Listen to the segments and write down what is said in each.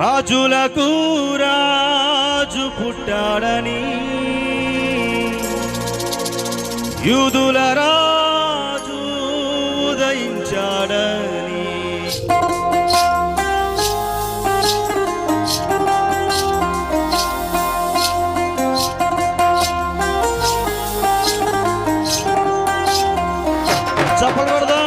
రాజులకు రాజు పుట్టాడని. యూదుల రాజు ఉదయించాడని. చెప్పకూడదా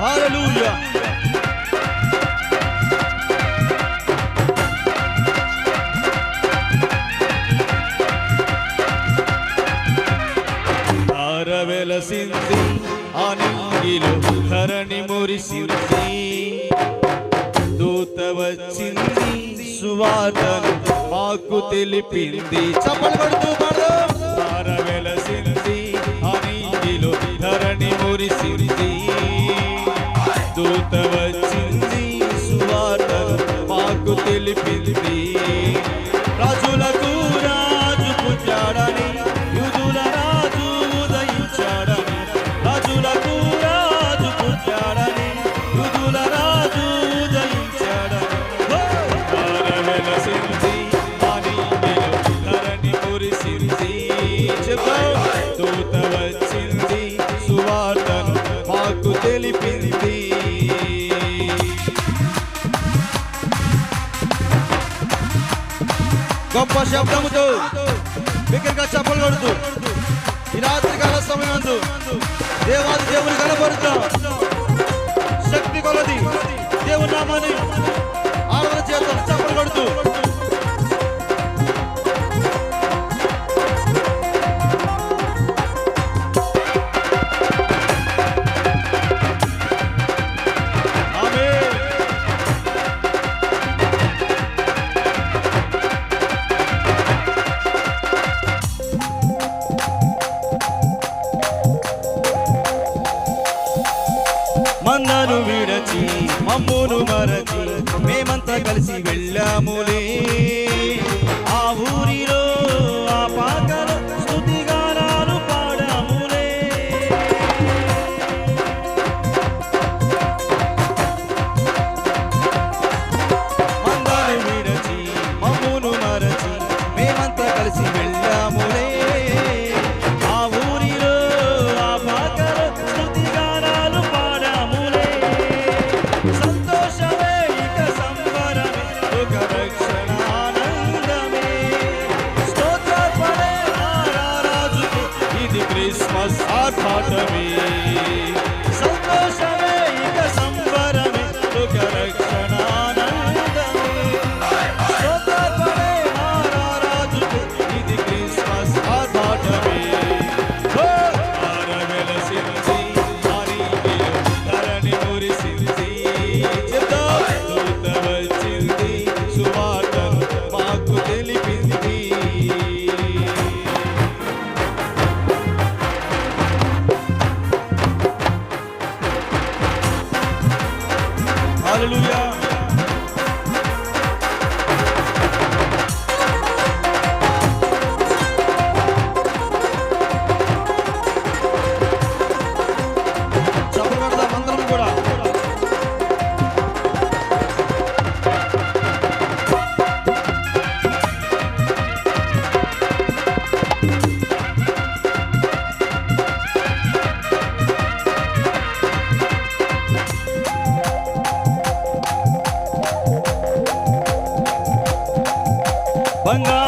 హల్లెలూయా వెలసింది ఆ ధరణి మురిసింది. దూత వచ్చింది సువార్తను మాకు తెలిపింది. చప్పలు పడుతూ పడదాం దూత వచ్చింది సువార్త మాకు తెలిపింది. గొప్ప శబ్దముతో బిగ్గరగా చెప్పలు కొడుతూ ఈ రాత్రి కాల సమయం దేవాది దేవుని కనబడుతాం శక్తి కొలది. దేవునామాని మమ్మును మరచి మేమంతా కలిసి వెళ్ళాములే. Hallelujah. 欢哥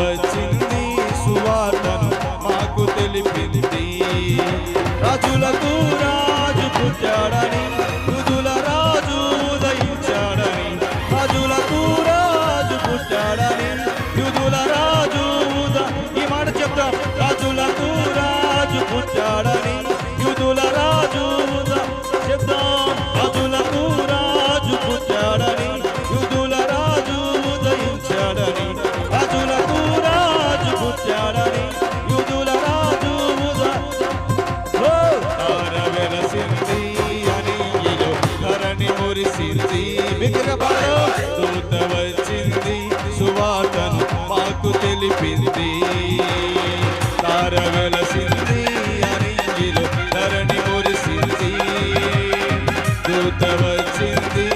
వచ్చింది సువార్తను మాకు తెలిపింది. రాజులకు రాజు పుట్టాడు? ఎగిరబడో దూత వచ్చింది సువార్తను మాకు తెలిపింది. తార వెలసింది అరింగిలో ధరణి మురిసింది. దూత వచ్చింది